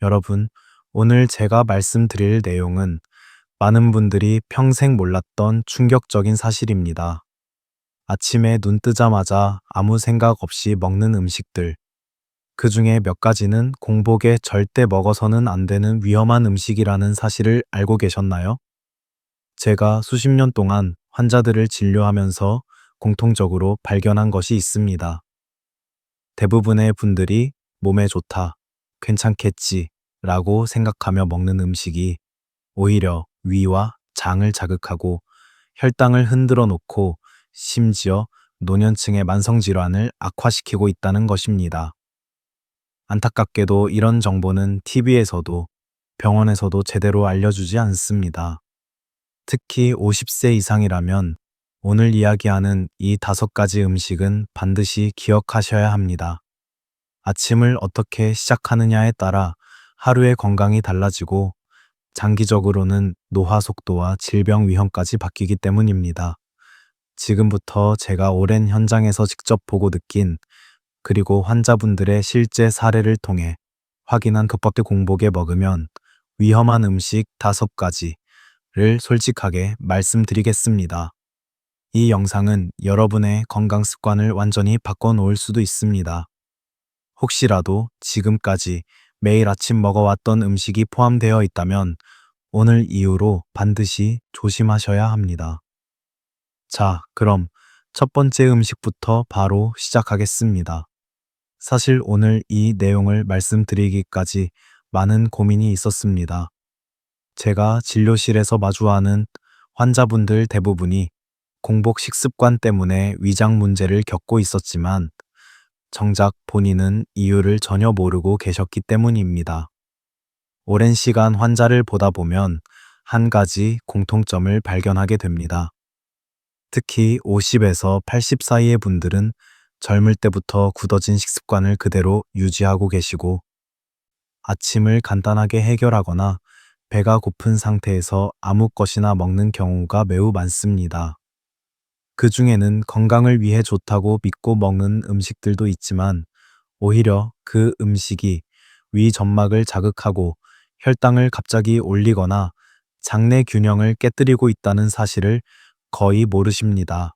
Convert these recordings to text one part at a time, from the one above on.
여러분, 오늘 제가 말씀드릴 내용은 많은 분들이 평생 몰랐던 충격적인 사실입니다. 아침에 눈 뜨자마자 아무 생각 없이 먹는 음식들. 그 중에 몇 가지는 공복에 절대 먹어서는 안 되는 위험한 음식이라는 사실을 알고 계셨나요? 제가 수십 년 동안 환자들을 진료하면서 공통적으로 발견한 것이 있습니다. 대부분의 분들이 몸에 좋다, 괜찮겠지 라고 생각하며 먹는 음식이 오히려 위와 장을 자극하고 혈당을 흔들어 놓고 심지어 노년층의 만성질환을 악화시키고 있다는 것입니다. 안타깝게도 이런 정보는 TV에서도 병원에서도 제대로 알려주지 않습니다. 특히 50세 이상이라면 오늘 이야기하는 이 다섯 가지 음식은 반드시 기억하셔야 합니다. 아침을 어떻게 시작하느냐에 따라 하루의 건강이 달라지고 장기적으로는 노화 속도와 질병 위험까지 바뀌기 때문입니다. 지금부터 제가 오랜 현장에서 직접 보고 느낀 그리고 환자분들의 실제 사례를 통해 확인한 급박대 공복에 먹으면 위험한 음식 다섯 가지를 솔직하게 말씀드리겠습니다. 이 영상은 여러분의 건강 습관을 완전히 바꿔놓을 수도 있습니다. 혹시라도 지금까지 매일 아침 먹어왔던 음식이 포함되어 있다면 오늘 이후로 반드시 조심하셔야 합니다. 자, 그럼 첫 번째 음식부터 바로 시작하겠습니다. 사실 오늘 이 내용을 말씀드리기까지 많은 고민이 있었습니다. 제가 진료실에서 마주하는 환자분들 대부분이 공복 식습관 때문에 위장 문제를 겪고 있었지만 정작 본인은 이유를 전혀 모르고 계셨기 때문입니다. 오랜 시간 환자를 보다 보면 한 가지 공통점을 발견하게 됩니다. 특히 50에서 80 사이의 분들은 젊을 때부터 굳어진 식습관을 그대로 유지하고 계시고 아침을 간단하게 해결하거나 배가 고픈 상태에서 아무 것이나 먹는 경우가 매우 많습니다. 그 중에는 건강을 위해 좋다고 믿고 먹는 음식들도 있지만 오히려 그 음식이 위 점막을 자극하고 혈당을 갑자기 올리거나 장내 균형을 깨뜨리고 있다는 사실을 거의 모르십니다.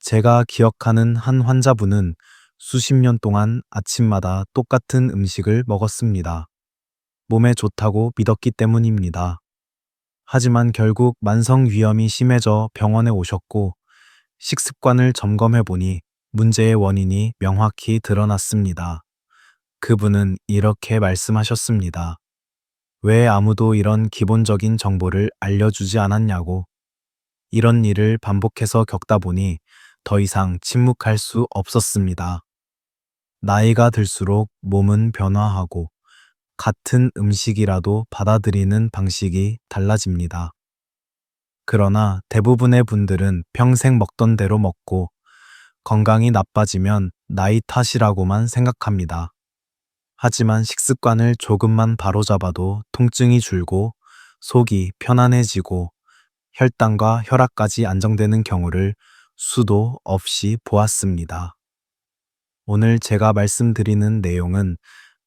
제가 기억하는 한 환자분은 수십 년 동안 아침마다 똑같은 음식을 먹었습니다. 몸에 좋다고 믿었기 때문입니다. 하지만 결국 만성 위염이 심해져 병원에 오셨고 식습관을 점검해 보니 문제의 원인이 명확히 드러났습니다. 그분은 이렇게 말씀하셨습니다. 왜 아무도 이런 기본적인 정보를 알려주지 않았냐고. 이런 일을 반복해서 겪다 보니 더 이상 침묵할 수 없었습니다. 나이가 들수록 몸은 변화하고 같은 음식이라도 받아들이는 방식이 달라집니다. 그러나 대부분의 분들은 평생 먹던 대로 먹고 건강이 나빠지면 나이 탓이라고만 생각합니다. 하지만 식습관을 조금만 바로잡아도 통증이 줄고 속이 편안해지고 혈당과 혈압까지 안정되는 경우를 수도 없이 보았습니다. 오늘 제가 말씀드리는 내용은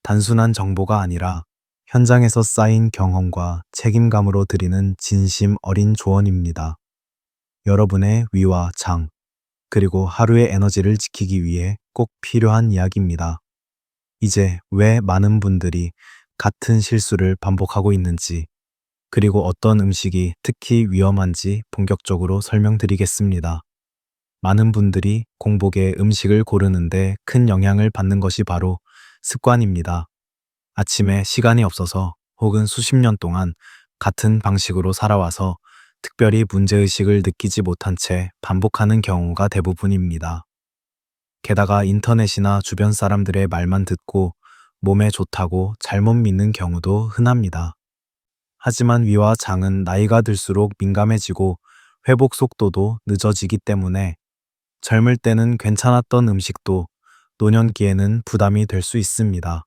단순한 정보가 아니라 현장에서 쌓인 경험과 책임감으로 드리는 진심 어린 조언입니다. 여러분의 위와 장, 그리고 하루의 에너지를 지키기 위해 꼭 필요한 이야기입니다. 이제 왜 많은 분들이 같은 실수를 반복하고 있는지, 그리고 어떤 음식이 특히 위험한지 본격적으로 설명드리겠습니다. 많은 분들이 공복에 음식을 고르는데 큰 영향을 받는 것이 바로 습관입니다. 아침에 시간이 없어서 혹은 수십 년 동안 같은 방식으로 살아와서 특별히 문제의식을 느끼지 못한 채 반복하는 경우가 대부분입니다. 게다가 인터넷이나 주변 사람들의 말만 듣고 몸에 좋다고 잘못 믿는 경우도 흔합니다. 하지만 위와 장은 나이가 들수록 민감해지고 회복 속도도 늦어지기 때문에 젊을 때는 괜찮았던 음식도 노년기에는 부담이 될 수 있습니다.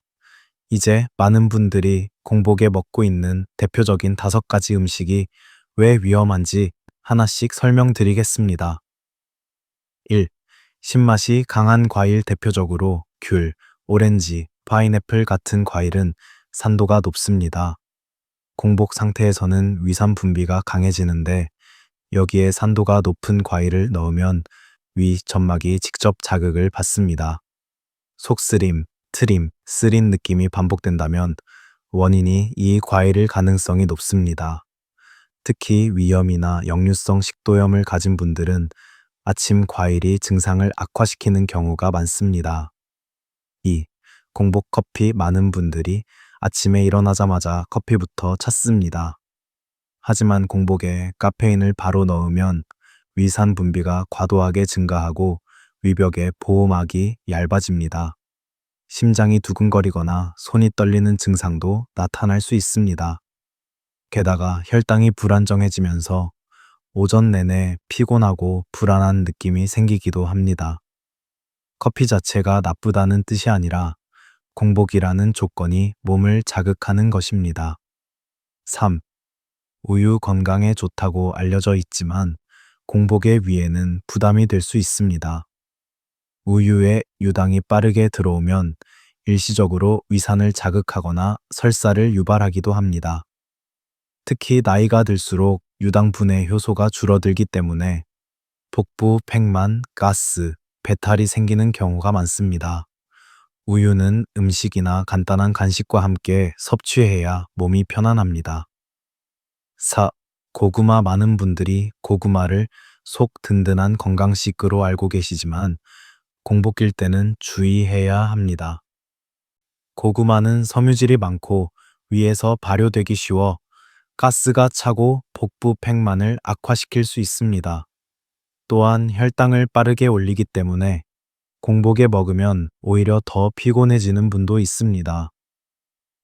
이제 많은 분들이 공복에 먹고 있는 대표적인 다섯 가지 음식이 왜 위험한지 하나씩 설명드리겠습니다. 1. 신맛이 강한 과일 대표적으로 귤, 오렌지, 파인애플 같은 과일은 산도가 높습니다. 공복 상태에서는 위산 분비가 강해지는데 여기에 산도가 높은 과일을 넣으면 위 점막이 직접 자극을 받습니다. 속쓰림, 트림, 쓰린 느낌이 반복된다면 원인이 이 과일일 가능성이 높습니다. 특히 위염이나 역류성 식도염을 가진 분들은 아침 과일이 증상을 악화시키는 경우가 많습니다. 2. 공복 커피 많은 분들이 아침에 일어나자마자 커피부터 찾습니다. 하지만 공복에 카페인을 바로 넣으면 위산 분비가 과도하게 증가하고 위벽의 보호막이 얇아집니다. 심장이 두근거리거나 손이 떨리는 증상도 나타날 수 있습니다. 게다가 혈당이 불안정해지면서 오전 내내 피곤하고 불안한 느낌이 생기기도 합니다. 커피 자체가 나쁘다는 뜻이 아니라 공복이라는 조건이 몸을 자극하는 것입니다. 3. 우유 건강에 좋다고 알려져 있지만 공복의 위에는 부담이 될 수 있습니다. 우유에 유당이 빠르게 들어오면 일시적으로 위산을 자극하거나 설사를 유발하기도 합니다. 특히 나이가 들수록 유당 분해 효소가 줄어들기 때문에 복부 팽만, 가스, 배탈이 생기는 경우가 많습니다. 우유는 음식이나 간단한 간식과 함께 섭취해야 몸이 편안합니다. 4. 고구마 많은 분들이 고구마를 속 든든한 건강식으로 알고 계시지만 공복일 때는 주의해야 합니다. 고구마는 섬유질이 많고 위에서 발효되기 쉬워 가스가 차고 복부 팽만을 악화시킬 수 있습니다. 또한 혈당을 빠르게 올리기 때문에 공복에 먹으면 오히려 더 피곤해지는 분도 있습니다.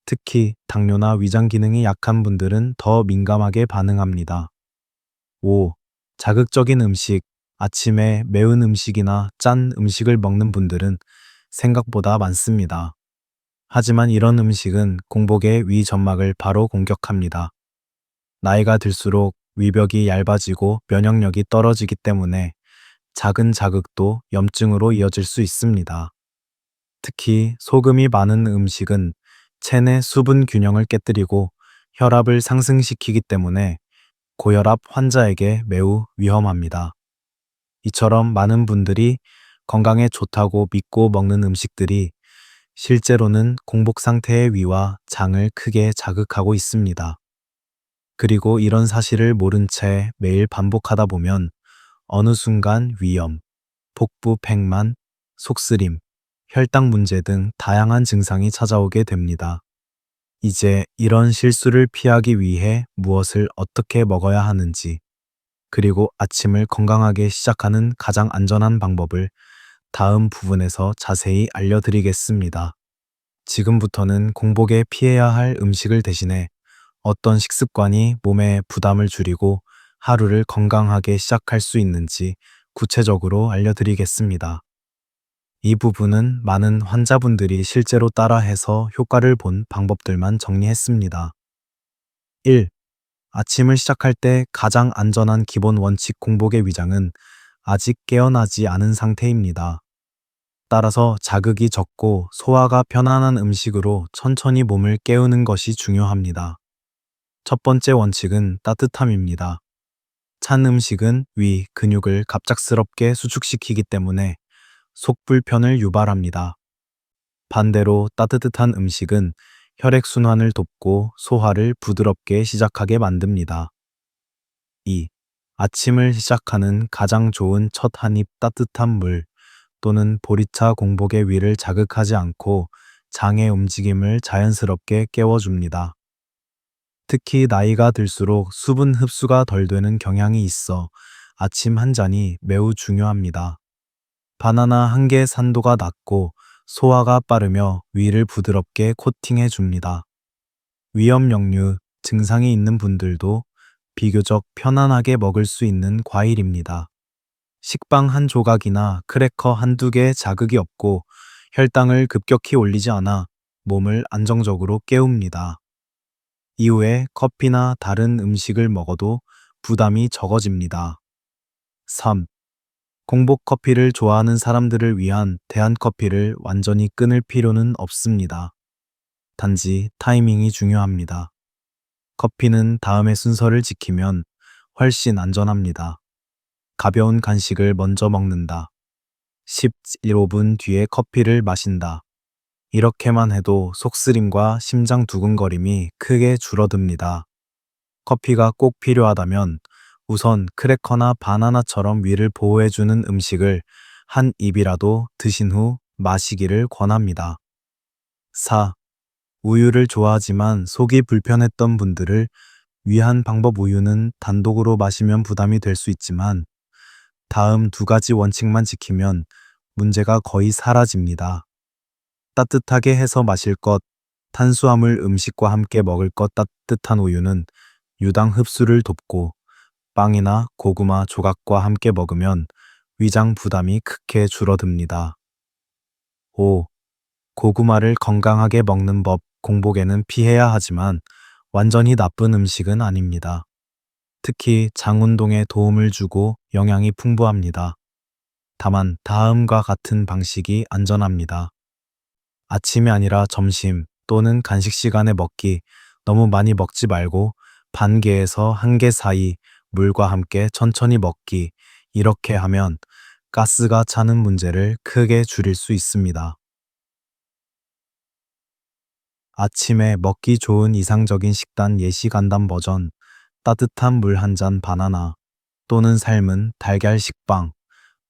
특히 당뇨나 위장 기능이 약한 분들은 더 민감하게 반응합니다. 5. 자극적인 음식, 아침에 매운 음식이나 짠 음식을 먹는 분들은 생각보다 많습니다. 하지만 이런 음식은 공복의 위 점막을 바로 공격합니다. 나이가 들수록 위벽이 얇아지고 면역력이 떨어지기 때문에 작은 자극도 염증으로 이어질 수 있습니다. 특히 소금이 많은 음식은 체내 수분 균형을 깨뜨리고 혈압을 상승시키기 때문에 고혈압 환자에게 매우 위험합니다. 이처럼 많은 분들이 건강에 좋다고 믿고 먹는 음식들이 실제로는 공복 상태의 위와 장을 크게 자극하고 있습니다. 그리고 이런 사실을 모른 채 매일 반복하다 보면 어느 순간 위염, 복부 팽만, 속쓰림, 혈당 문제 등 다양한 증상이 찾아오게 됩니다. 이제 이런 실수를 피하기 위해 무엇을 어떻게 먹어야 하는지, 그리고 아침을 건강하게 시작하는 가장 안전한 방법을 다음 부분에서 자세히 알려드리겠습니다. 지금부터는 공복에 피해야 할 음식을 대신해 어떤 식습관이 몸에 부담을 줄이고 하루를 건강하게 시작할 수 있는지 구체적으로 알려드리겠습니다. 이 부분은 많은 환자분들이 실제로 따라해서 효과를 본 방법들만 정리했습니다. 1. 아침을 시작할 때 가장 안전한 기본 원칙 공복의 위장은 아직 깨어나지 않은 상태입니다. 따라서 자극이 적고 소화가 편안한 음식으로 천천히 몸을 깨우는 것이 중요합니다. 첫 번째 원칙은 따뜻함입니다. 찬 음식은 위, 근육을 갑작스럽게 수축시키기 때문에 속불편을 유발합니다. 반대로 따뜻한 음식은 혈액순환을 돕고 소화를 부드럽게 시작하게 만듭니다. 2. 아침을 시작하는 가장 좋은 첫 한입 따뜻한 물 또는 보리차 공복의 위를 자극하지 않고 장의 움직임을 자연스럽게 깨워줍니다. 특히 나이가 들수록 수분 흡수가 덜 되는 경향이 있어 아침 한 잔이 매우 중요합니다. 바나나 한 개 산도가 낮고 소화가 빠르며 위를 부드럽게 코팅해 줍니다. 위염 역류 증상이 있는 분들도 비교적 편안하게 먹을 수 있는 과일입니다. 식빵 한 조각이나 크래커 한두 개 자극이 없고 혈당을 급격히 올리지 않아 몸을 안정적으로 깨웁니다. 이후에 커피나 다른 음식을 먹어도 부담이 적어집니다. 3. 공복 커피를 좋아하는 사람들을 위한 대한 커피를 완전히 끊을 필요는 없습니다. 단지 타이밍이 중요합니다. 커피는 다음의 순서를 지키면 훨씬 안전합니다. 가벼운 간식을 먼저 먹는다. 15분 뒤에 커피를 마신다. 이렇게만 해도 속쓰림과 심장 두근거림이 크게 줄어듭니다. 커피가 꼭 필요하다면 우선 크래커나 바나나처럼 위를 보호해주는 음식을 한 입이라도 드신 후 마시기를 권합니다. 4. 우유를 좋아하지만 속이 불편했던 분들을 위한 방법 우유는 단독으로 마시면 부담이 될 수 있지만 다음 두 가지 원칙만 지키면 문제가 거의 사라집니다. 따뜻하게 해서 마실 것, 탄수화물 음식과 함께 먹을 것 따뜻한 우유는 유당 흡수를 돕고 빵이나 고구마 조각과 함께 먹으면 위장 부담이 크게 줄어듭니다. 5. 고구마를 건강하게 먹는 법 공복에는 피해야 하지만 완전히 나쁜 음식은 아닙니다. 특히 장 운동에 도움을 주고 영양이 풍부합니다. 다만 다음과 같은 방식이 안전합니다. 아침이 아니라 점심 또는 간식 시간에 먹기 너무 많이 먹지 말고 반 개에서 한 개 사이 물과 함께 천천히 먹기 이렇게 하면 가스가 차는 문제를 크게 줄일 수 있습니다. 아침에 먹기 좋은 이상적인 식단 예시 간단 버전 따뜻한 물 한 잔 바나나 또는 삶은 달걀 식빵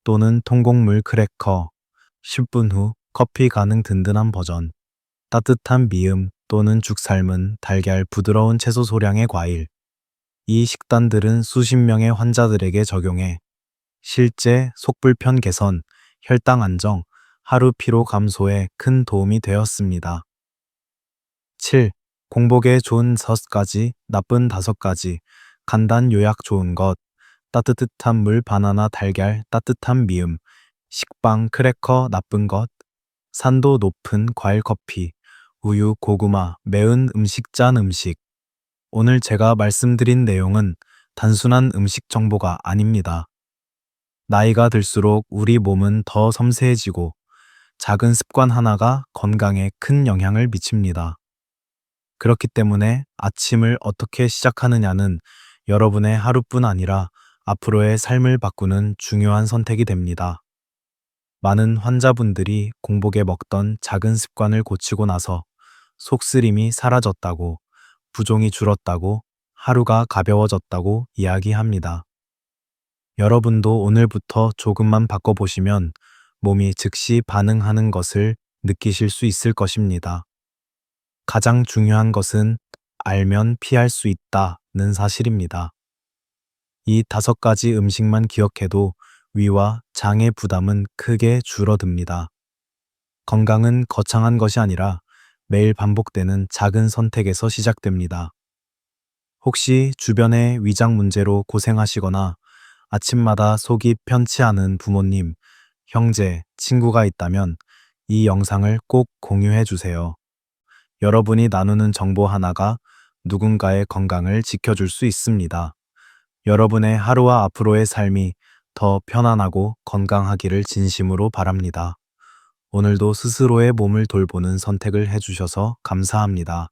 또는 통곡물 크래커 10분 후 커피 가능 든든한 버전 따뜻한 미음 또는 죽 삶은 달걀 부드러운 채소 소량의 과일 이 식단들은 수십 명의 환자들에게 적용해 실제 속불편 개선, 혈당 안정, 하루 피로 감소에 큰 도움이 되었습니다. 7. 공복에 좋은 6가지, 나쁜 5가지, 간단 요약 좋은 것, 따뜻한 물 바나나 달걀, 따뜻한 미음, 식빵 크래커 나쁜 것, 산도 높은 과일 커피, 우유 고구마, 매운 음식 짠 음식. 오늘 제가 말씀드린 내용은 단순한 음식 정보가 아닙니다. 나이가 들수록 우리 몸은 더 섬세해지고 작은 습관 하나가 건강에 큰 영향을 미칩니다. 그렇기 때문에 아침을 어떻게 시작하느냐는 여러분의 하루뿐 아니라 앞으로의 삶을 바꾸는 중요한 선택이 됩니다. 많은 환자분들이 공복에 먹던 작은 습관을 고치고 나서 속쓰림이 사라졌다고, 부종이 줄었다고, 하루가 가벼워졌다고 이야기합니다. 여러분도 오늘부터 조금만 바꿔보시면 몸이 즉시 반응하는 것을 느끼실 수 있을 것입니다. 가장 중요한 것은 알면 피할 수 있다는 사실입니다. 이 다섯 가지 음식만 기억해도 위와 장의 부담은 크게 줄어듭니다. 건강은 거창한 것이 아니라 매일 반복되는 작은 선택에서 시작됩니다. 혹시 주변에 위장 문제로 고생하시거나 아침마다 속이 편치 않은 부모님, 형제, 친구가 있다면 이 영상을 꼭 공유해 주세요. 여러분이 나누는 정보 하나가 누군가의 건강을 지켜줄 수 있습니다. 여러분의 하루와 앞으로의 삶이 더 편안하고 건강하기를 진심으로 바랍니다. 오늘도 스스로의 몸을 돌보는 선택을 해주셔서 감사합니다.